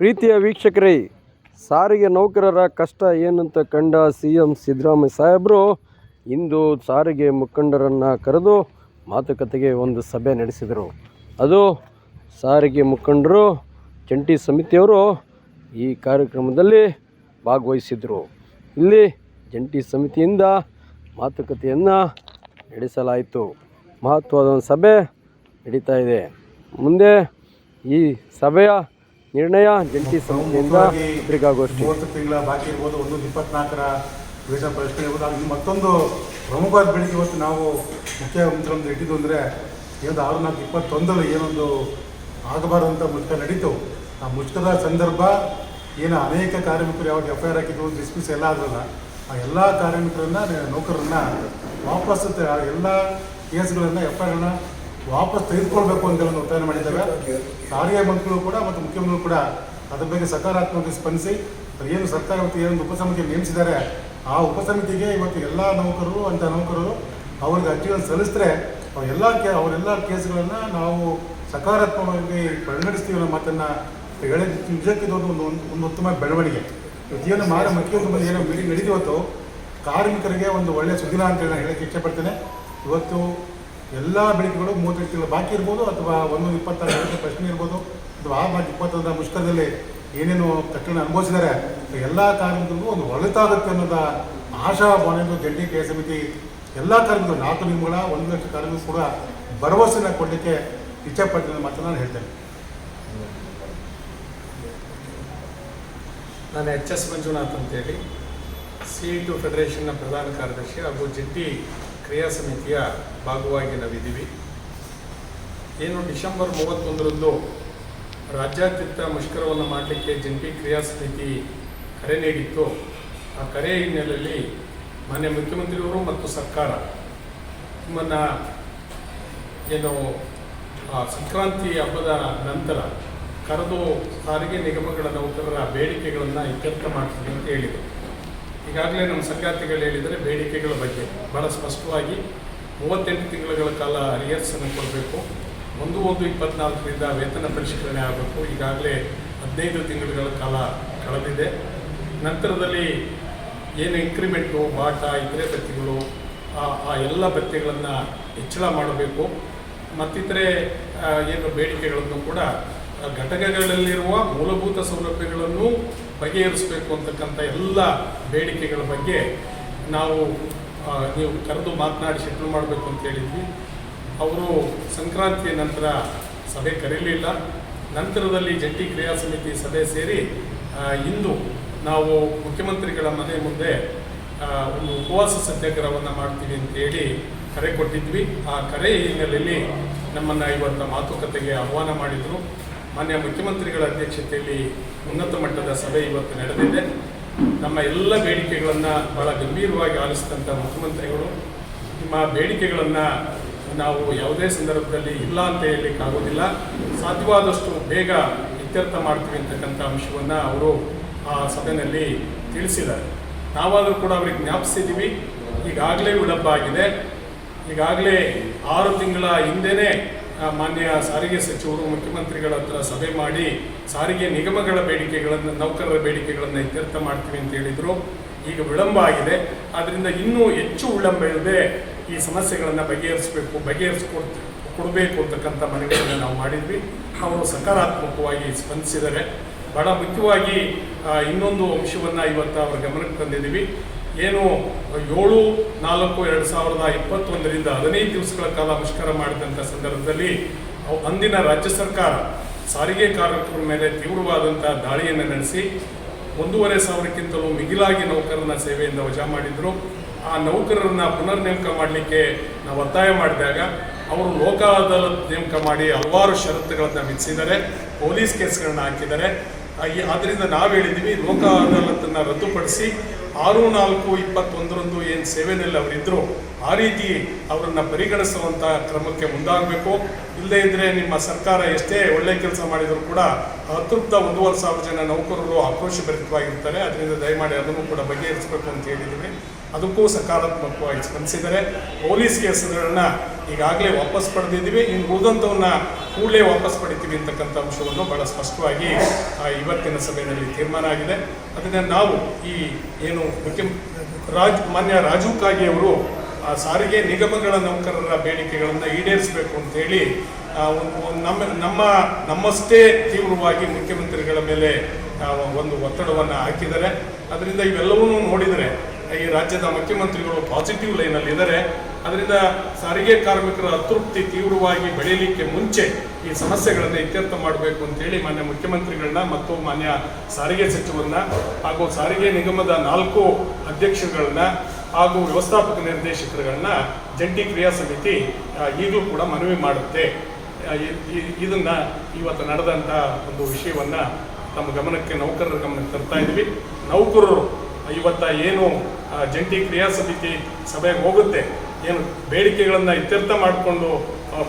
ಪ್ರೀತಿಯ ವೀಕ್ಷಕರೇ, ಸಾರಿಗೆ ನೌಕರರ ಕಷ್ಟ ಏನಂತ ಕಂಡ ಸಿ ಎಂ ಸಿದ್ದರಾಮಯ್ಯ ಸಾಹೇಬರು ಇಂದು ಸಾರಿಗೆ ಮುಖಂಡರನ್ನು ಕರೆದು ಮಾತುಕತೆಗೆ ಒಂದು ಸಭೆ ನಡೆಸಿದರು. ಅದು ಸಾರಿಗೆ ಮುಖಂಡರು, ಜಂಟಿ ಸಮಿತಿಯವರು ಈ ಕಾರ್ಯಕ್ರಮದಲ್ಲಿ ಭಾಗವಹಿಸಿದರು. ಇಲ್ಲಿ ಜಂಟಿ ಸಮಿತಿಯಿಂದ ಮಾತುಕತೆಯನ್ನು ನಡೆಸಲಾಯಿತು. ಮಹತ್ವದ ಒಂದು ಸಭೆ ನಡೀತಾ ಇದೆ. ಮುಂದೆ ಈ ಸಭೆಯ ನಿರ್ಣಯ ಜಂಟಿ ಸಮಿತಿಯಿಂದ ಪತ್ರಿಕಾಗೋಷ್ಠಿ ಮೂವತ್ತು ತಿಂಗಳ ಬಾಕಿ ಇರ್ಬೋದು ಒಂದು ಇಪ್ಪತ್ನಾಲ್ಕರ ವೇತನ ಪ್ರಶ್ನೆ ಇರ್ಬೋದು. ಅದು ಮತ್ತೊಂದು ಪ್ರಮುಖವಾದ ಬೆಳಿಗ್ಗೆ ಇವತ್ತು ನಾವು ಮುಖ್ಯಮಂತ್ರಿಗಳನ್ನು ಇಟ್ಟಿದ್ದು ಅಂದರೆ ಏನು ಆರು ನಾಲ್ಕು ಇಪ್ಪತ್ತೊಂದರಲ್ಲಿ ಏನೊಂದು ಆಗಬಾರ್ದಂಥ ಮುಷ್ಕ ನಡೀತು. ಆ ಮುಷ್ಕದ ಸಂದರ್ಭ ಏನು ಅನೇಕ ಕಾರ್ಮಿಕರು ಯಾವಾಗ ಎಫ್ ಐ ಆರ್ ಹಾಕಿದ್ರು ಡಿಸ್ಮಿಸ್ ಎಲ್ಲ ಆದ್ರಲ್ಲ ಆ ಎಲ್ಲ ಕಾರ್ಮಿಕರನ್ನ ನೌಕರರನ್ನ ವಾಪಸ್ ಎಲ್ಲ ಕೇಸ್ಗಳನ್ನು ಎಫ್ ಐ ಆರ್ನ ವಾಪಸ್ ತೆಗೆದುಕೊಳ್ಬೇಕು ಅಂತ ಒಂದು ಒತ್ತಾಯ ಮಾಡಿದ್ದೇವೆ. ಸಾರಿಗೆ ಮಂತ್ರಿಗಳು ಕೂಡ ಮತ್ತು ಮುಖ್ಯಮಂತ್ರಿಗಳು ಕೂಡ ಅದರ ಬಗ್ಗೆ ಸಕಾರಾತ್ಮಕವಾಗಿ ಸ್ಪಂದಿಸಿ ಏನು ಸರ್ಕಾರ ಇವತ್ತು ಏನೊಂದು ಉಪಸಮಿತಿ ನೇಮಿಸಿದ್ದಾರೆ, ಆ ಉಪಸಮಿತಿಗೆ ಇವತ್ತು ಎಲ್ಲ ನೌಕರರು, ಅಂತ ನೌಕರರು ಅವ್ರಿಗೆ ಅರ್ಜಿಗಳನ್ನು ಸಲ್ಲಿಸಿದ್ರೆ ಅವರೆಲ್ಲ ಕೇ ಅವರೆಲ್ಲ ಕೇಸ್ಗಳನ್ನು ನಾವು ಸಕಾರಾತ್ಮಕವಾಗಿ ಪರಿಗಣಿಸ್ತೀವಿ ಅನ್ನೋ ಮಾತನ್ನು ಹೇಳಿದ ನಿಜಕ್ಕೆ ಒಂದು ಒಂದು ಉತ್ತಮ ಬೆಳವಣಿಗೆ. ಏನು ಮಾರ ಮುಖ್ಯಮಂತ್ರಿ ಏನೋ ಮೀಟಿಂಗ್ ನಡೆದಿವತ್ತು ಕಾರ್ಮಿಕರಿಗೆ ಒಂದು ಒಳ್ಳೆಯ ಸುದಿನ ನಾನು ಹೇಳಕ್ಕೆ ಇಷ್ಟಪಡ್ತೇನೆ ಇವತ್ತು ಎಲ್ಲ ಬೆಳಕುಗಳು ಮೂವತ್ತೈದು ತಿಂಗಳು ಬಾಕಿ ಇರ್ಬೋದು ಅಥವಾ ಒಂದು ಇಪ್ಪತ್ತಾರು ಗಂಟೆ ಪ್ರಶ್ನೆ ಇರ್ಬೋದು. ಅಥವಾ ಆ ಬಾಕಿ ಇಪ್ಪತ್ತೊಂದರ ಮುಷ್ಕರದಲ್ಲಿ ಏನೇನು ಕಟ್ಟಣ ಅನುಭವಿಸಿದ್ದಾರೆ. ಎಲ್ಲ ಕಾರ್ಮಿಕರಿಗೂ ಒಂದು ಒಳಿತಾಗುತ್ತೆ ಅನ್ನೋದ ಆಶಾಭಾವನೆಯನ್ನು ಜಂಟಿ ಕೆ ಸಮಿತಿ. ಎಲ್ಲ ಕಾರ್ಮಿಕರು, ನಾಲ್ಕು ನಿಮಿಷಗಳ ಒಂದು ಲಕ್ಷ ಕಾರ್ಮಿಕರು ಕೂಡ ಭರವಸೆನ ಕೊಡಲಿಕ್ಕೆ ಇಚ್ಛೆಪಡ್ತೀನಿ ಮಾತ್ರ ನಾನು ಹೇಳ್ತೇನೆ ನಾನು ಎಚ್ ಎಸ್ ಮಂಜುನಾಥ್ ಅಂತೇಳಿ ಸಿ ಟು ಫೆಡರೇಷನ್ನ ಪ್ರಧಾನ ಕಾರ್ಯದರ್ಶಿ ಹಾಗೂ ಜಂಟಿ ಕ್ರಿಯಾ ಸಮಿತಿಯ ಭಾಗವಾಗಿ ನಾವಿದ್ದೀವಿ. ಏನು ಡಿಸೆಂಬರ್ ಮೂವತ್ತೊಂದರಂದು ರಾಜ್ಯಾದ್ಯಂತ ಮುಷ್ಕರವನ್ನು ಮಾಡಲಿಕ್ಕೆ ಜಂಟಿ ಕ್ರಿಯಾ ಸಮಿತಿ ಕರೆ ನೀಡಿತ್ತು. ಆ ಕರೆ ಹಿನ್ನೆಲೆಯಲ್ಲಿ ಮಾನ್ಯ ಮುಖ್ಯಮಂತ್ರಿಯವರು ಮತ್ತು ಸರ್ಕಾರ ನಿಮ್ಮನ್ನು ಏನು ಸಂಕ್ರಾಂತಿ ಹಬ್ಬದ ನಂತರ ಕರೆದು ಸಾರಿಗೆ ನಿಗಮಗಳ ನೌಕರರ ಬೇಡಿಕೆಗಳನ್ನು ಇತ್ಯರ್ಥ ಮಾಡ್ತೀವಿ ಅಂತ ಹೇಳಿದರು. ಈಗಾಗಲೇ ನಮ್ಮ ಸಂಗಾತಿಗಳು ಹೇಳಿದರೆ ಬೇಡಿಕೆಗಳ ಬಗ್ಗೆ ಭಾಳ ಸ್ಪಷ್ಟವಾಗಿ ಮೂವತ್ತೆಂಟು ತಿಂಗಳುಗಳ ಕಾಲ ಅರಿಯರ್ಸನ್ನು ಕೊಡಬೇಕು. ಒಂದು ಒಂದು ಇಪ್ಪತ್ನಾಲ್ಕರಿಂದ ವೇತನ ಪರಿಷ್ಕರಣೆ ಆಗಬೇಕು. ಈಗಾಗಲೇ ಹದಿನೈದು ತಿಂಗಳುಗಳ ಕಾಲ ಕಳೆದಿದೆ. ನಂತರದಲ್ಲಿ ಏನು ಇನ್ಕ್ರಿಮೆಂಟು ಬಾಟ, ಇತರೆ ಭತ್ಯೆಗಳು, ಆ ಎಲ್ಲ ಭತ್ಯೆಗಳನ್ನು ಹೆಚ್ಚಳ ಮಾಡಬೇಕು. ಮತ್ತಿತರೆ ಏನು ಬೇಡಿಕೆಗಳನ್ನು ಕೂಡ ಘಟಕಗಳಲ್ಲಿರುವ ಮೂಲಭೂತ ಸೌಲಭ್ಯಗಳನ್ನು ಬಗೆಹರಿಸಬೇಕು ಅಂತಕ್ಕಂಥ ಎಲ್ಲ ಬೇಡಿಕೆಗಳ ಬಗ್ಗೆ ನಾವು ನೀವು ಕರೆದು ಮಾತನಾಡಿ ಶೆಟ್ಲು ಮಾಡಬೇಕು ಅಂತ ಹೇಳಿದ್ವಿ. ಅವರು ಸಂಕ್ರಾಂತಿಯ ನಂತರ ಸಭೆ ಕರೀಲಿಲ್ಲ. ನಂತರದಲ್ಲಿ ಜಂಟಿ ಕ್ರಿಯಾ ಸಮಿತಿ ಸಭೆ ಸೇರಿ ಇಂದು ನಾವು ಮುಖ್ಯಮಂತ್ರಿಗಳ ಮನೆ ಮುಂದೆ ಒಂದು ಉಪವಾಸ ಸತ್ಯಾಗ್ರಹವನ್ನು ಮಾಡ್ತೀವಿ ಅಂತೇಳಿ ಕರೆ ಕೊಟ್ಟಿದ್ವಿ. ಆ ಕರೆ ಹಿನ್ನೆಲೆಯಲ್ಲಿ ನಮ್ಮನ್ನು ಇವತ್ತು ಮಾತುಕತೆಗೆ ಆಹ್ವಾನ ಮಾಡಿದರು. ಮಾನ್ಯ ಮುಖ್ಯಮಂತ್ರಿಗಳ ಅಧ್ಯಕ್ಷತೆಯಲ್ಲಿ ಉನ್ನತ ಮಟ್ಟದ ಸಭೆ ಇವತ್ತು ನಡೆದಿದೆ. ನಮ್ಮ ಎಲ್ಲ ಬೇಡಿಕೆಗಳನ್ನು ಬಹಳ ಗಂಭೀರವಾಗಿ ಆಲಿಸಿದಂಥ ಮುಖ್ಯಮಂತ್ರಿಗಳು ನಿಮ್ಮ ಬೇಡಿಕೆಗಳನ್ನು ನಾವು ಯಾವುದೇ ಸಂದರ್ಭದಲ್ಲಿ ಇಲ್ಲ ಅಂತ ಹೇಳಲಿಕ್ಕೆ ಆಗೋದಿಲ್ಲ ಸಾಧ್ಯವಾದಷ್ಟು ಬೇಗ ಇತ್ಯರ್ಥ ಮಾಡ್ತೀವಿ ಅಂತಕ್ಕಂಥ ಅಂಶವನ್ನು ಅವರು ಆ ಸಭೆಯಲ್ಲಿ ತಿಳಿಸಿದ್ದಾರೆ. ನಾವಾದರೂ ಕೂಡ ಅವ್ರಿಗೆ ಜ್ಞಾಪಿಸಿದ್ದೀವಿ. ಈಗಾಗಲೇ ವಿಳಂಬ ಆಗಿದೆ. ಈಗಾಗಲೇ ಆರು ತಿಂಗಳ ಹಿಂದೆನೇ ಆ, ಮಾನ್ಯ ಸಾರಿಗೆ ಸಚಿವರು, ಮುಖ್ಯಮಂತ್ರಿಗಳ ಹತ್ರ ಸಭೆ ಮಾಡಿ ಸಾರಿಗೆ ನಿಗಮಗಳ ಬೇಡಿಕೆಗಳನ್ನು, ನೌಕರರ ಬೇಡಿಕೆಗಳನ್ನು ಇತ್ಯರ್ಥ ಮಾಡ್ತೀವಿ ಅಂತ ಹೇಳಿದರು. ಈಗ ವಿಳಂಬ ಆಗಿದೆ. ಆದ್ದರಿಂದ ಇನ್ನೂ ಹೆಚ್ಚು ವಿಳಂಬ ಇಲ್ಲದೆ ಈ ಸಮಸ್ಯೆಗಳನ್ನು ಬಗೆಹರಿಸಬೇಕು ಬಗೆಹರಿಸ್ಕೊಡ್ತೀವಿ ಕೊಡಬೇಕು ಅಂತಕ್ಕಂಥ ಮನವಿಗಳನ್ನು ನಾವು ಮಾಡಿದ್ವಿ. ಅವರು ಸಕಾರಾತ್ಮಕವಾಗಿ ಸ್ಪಂದಿಸಿದರೆ ಬಹಳ ಮುಖ್ಯವಾಗಿ ಇನ್ನೊಂದು ಅಂಶವನ್ನು ಇವತ್ತು ಅವರ ಗಮನಕ್ಕೆ ತಂದಿದ್ದೀವಿ. ಏನು ಏಳು, ನಾಲ್ಕು, ಎರಡು ಸಾವಿರದ ಇಪ್ಪತ್ತೊಂದರಿಂದ ಹದಿನೈದು ದಿವಸಗಳ ಕಾಲ ಆವಿಷ್ಕಾರ ಮಾಡಿದಂಥ ಸಂದರ್ಭದಲ್ಲಿ ಅಂದಿನ ರಾಜ್ಯ ಸರ್ಕಾರ ಸಾರಿಗೆ ಕಾರ್ಮಿಕರ ಮೇಲೆ ತೀವ್ರವಾದಂಥ ದಾಳಿಯನ್ನು ನಡೆಸಿ ಒಂದೂವರೆ ಸಾವಿರಕ್ಕಿಂತಲೂ ಮಿಗಿಲಾಗಿ ನೌಕರನ ಸೇವೆಯಿಂದ ವಜಾ ಮಾಡಿದ್ರು. ಆ ನೌಕರರನ್ನ ಪುನರ್ ನೇಮಕ ಮಾಡಲಿಕ್ಕೆ ನಾವು ಒತ್ತಾಯ ಮಾಡಿದಾಗ ಅವರು ಲೋಕ ಅದಾಲತ್ ನೇಮಕ ಮಾಡಿ ಹಲವಾರು ಷರತ್ತುಗಳನ್ನು ಮಿಚ್ಚಿದ್ದಾರೆ ಪೊಲೀಸ್ ಕೇಸ್ಗಳನ್ನ ಹಾಕಿದ್ದಾರೆ. ಆದ್ದರಿಂದ ನಾವು ಹೇಳಿದ್ವಿ ಲೋಕ ಅದಾಲತನ್ನು ರದ್ದುಪಡಿಸಿ ಆರು ನಾಲ್ಕು ಇಪ್ಪತ್ತೊಂದರಂದು ಏನು ಸೇವೆಯಲ್ಲಿ ಅವರಿದ್ದರು ಆ ರೀತಿ ಅವರನ್ನು ಪರಿಗಣಿಸುವಂಥ ಕ್ರಮಕ್ಕೆ ಮುಂದಾಗಬೇಕು. ಇಲ್ಲದೇ ಇದ್ದರೆ ನಿಮ್ಮ ಸರ್ಕಾರ ಎಷ್ಟೇ ಒಳ್ಳೆ ಕೆಲಸ ಮಾಡಿದರೂ ಕೂಡ ಅತೃಪ್ತ ಒಂದೂವರೆ ಸಾವಿರ ಜನ ನೌಕರರು ಆಕ್ರೋಶಭರಿತವಾಗಿರ್ತಾರೆ. ಅದರಿಂದ ದಯಮಾಡಿ ಅದನ್ನು ಕೂಡ ಬಗೆಹರಿಸಬೇಕು ಅಂತ ಹೇಳಿದ್ದೀವಿ ಅದಕ್ಕೂ ಸಕಾರಾತ್ಮಕವಾಗಿ ಸ್ಪಂದಿಸಿದರೆ ಪೊಲೀಸ್ ಕೇಸುಗಳನ್ನು ಈಗಾಗಲೇ ವಾಪಸ್ ಪಡೆದಿದ್ದೀವಿ. ಇನ್ನು ಉಳಿದಂಥವನ್ನ ಕೂಡಲೇ ವಾಪಸ್ ಪಡಿತೀವಿ ಅಂತಕ್ಕಂಥ ಅಂಶವನ್ನು ಬಹಳ ಸ್ಪಷ್ಟವಾಗಿ ಇವತ್ತಿನ ಸಭೆಯಲ್ಲಿ ತೀರ್ಮಾನ ಆಗಿದೆ. ಅದನ್ನು ನಾವು ಈ ಏನು ಮುಖ್ಯ ರಾಜ್ ಮಾನ್ಯ ರಾಜೀವ್ ಕಾಗೆ ಅವರು ಆ ಸಾರಿಗೆ ನಿಗಮಗಳ ನೌಕರರ ಬೇಡಿಕೆಗಳನ್ನು ಈಡೇರಿಸಬೇಕು ಅಂತೇಳಿ ನಮ್ಮ ನಮ್ಮ, ನಮ್ಮಷ್ಟೇ ತೀವ್ರವಾಗಿ ಮುಖ್ಯಮಂತ್ರಿಗಳ ಮೇಲೆ ಒಂದು ಒತ್ತಡವನ್ನು ಹಾಕಿದ್ದಾರೆ. ಅದರಿಂದ ಇವೆಲ್ಲವನ್ನೂ ನೋಡಿದರೆ, ಈ ರಾಜ್ಯದ ಮುಖ್ಯಮಂತ್ರಿಗಳು ಪಾಸಿಟಿವ್ ಲೈನಲ್ಲಿ ಇದ್ದಾರೆ ಅದರಿಂದ ಸಾರಿಗೆ ಕಾರ್ಮಿಕರ ಅತೃಪ್ತಿ ತೀವ್ರವಾಗಿ ಬೆಳೆಯಲಿಕ್ಕೆ ಮುಂಚೆ ಈ ಸಮಸ್ಯೆಗಳನ್ನು ಇತ್ಯರ್ಥ ಮಾಡಬೇಕು ಅಂತೇಳಿ ಮಾನ್ಯ ಮುಖ್ಯಮಂತ್ರಿಗಳನ್ನ ಮತ್ತು ಮಾನ್ಯ ಸಾರಿಗೆ ಸಚಿವರನ್ನ ಹಾಗೂ ಸಾರಿಗೆ ನಿಗಮದ ನಾಲ್ಕು ಅಧ್ಯಕ್ಷರುಗಳನ್ನ ಹಾಗೂ ವ್ಯವಸ್ಥಾಪಕ ನಿರ್ದೇಶಕರುಗಳನ್ನ ಜಂಟಿ ಕ್ರಿಯಾ ಸಮಿತಿ ಈಗಲೂ ಕೂಡ ಮನವಿ ಮಾಡುತ್ತೆ. ಇದನ್ನ ಇವತ್ತು ನಡೆದಂಥ ಒಂದು ವಿಷಯವನ್ನ ತಮ್ಮ ಗಮನಕ್ಕೆ ನೌಕರರ ಗಮನಕ್ಕೆ ತರ್ತಾ ಇದ್ವಿ. ನೌಕರರು ಇವತ್ತ ಏನು ಜಂಟಿ ಕ್ರಿಯಾ ಸಮಿತಿ ಸಭೆಗೆ ಹೋಗುತ್ತೆ ಏನು ಬೇಡಿಕೆಗಳನ್ನು ಇತ್ಯರ್ಥ ಮಾಡಿಕೊಂಡು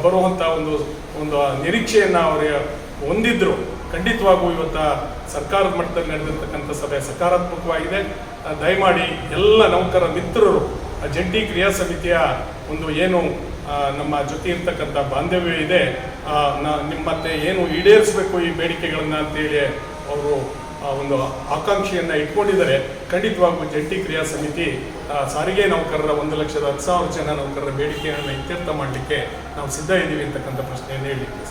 ಬರುವಂಥ ಒಂದು ಒಂದು ನಿರೀಕ್ಷೆಯನ್ನು ಅವರು ಹೊಂದಿದ್ರು. ಖಂಡಿತವಾಗೂ ಇವತ್ತು ಸರ್ಕಾರದ ಮಟ್ಟದಲ್ಲಿ ನಡೆದಿರ್ತಕ್ಕಂಥ ಸಭೆ ಸಕಾರಾತ್ಮಕವಾಗಿದೆ. ದಯಮಾಡಿ ಎಲ್ಲ ನೌಕರ ಮಿತ್ರರು ಜಂಟಿ ಕ್ರಿಯಾ ಸಮಿತಿಯ ಒಂದು ಏನು ನಮ್ಮ ಜೊತೆ ಇರ್ತಕ್ಕಂಥ ಬಾಂಧವ್ಯ ಇದೆ ನಿಮ್ಮ ಮತ್ತೆ ಏನು ಈಡೇರಿಸಬೇಕು ಈ ಬೇಡಿಕೆಗಳನ್ನು ಅಂತೇಳಿ ಅವರು ಒಂದು ಆಕಾಂಕ್ಷೆಯನ್ನು ಇಟ್ಕೊಂಡಿದ್ದಾರೆ. ಖಂಡಿತವಾಗೂ ಜಂಟಿ ಕ್ರಿಯಾ ಸಮಿತಿ ಆ, ಸಾರಿಗೆ ನೌಕರರ ಒಂದು ಲಕ್ಷದ ಹತ್ತು ಸಾವಿರ ಜನ ನೌಕರರ ಬೇಡಿಕೆಯನ್ನು ಇತ್ಯರ್ಥ ಮಾಡಲಿಕ್ಕೆ ನಾವು ಸಿದ್ಧ ಇದ್ದೀವಿ ಅಂತಕ್ಕಂಥ ಪ್ರಶ್ನೆಯನ್ನು ಹೇಳಲಿಕ್ಕೆ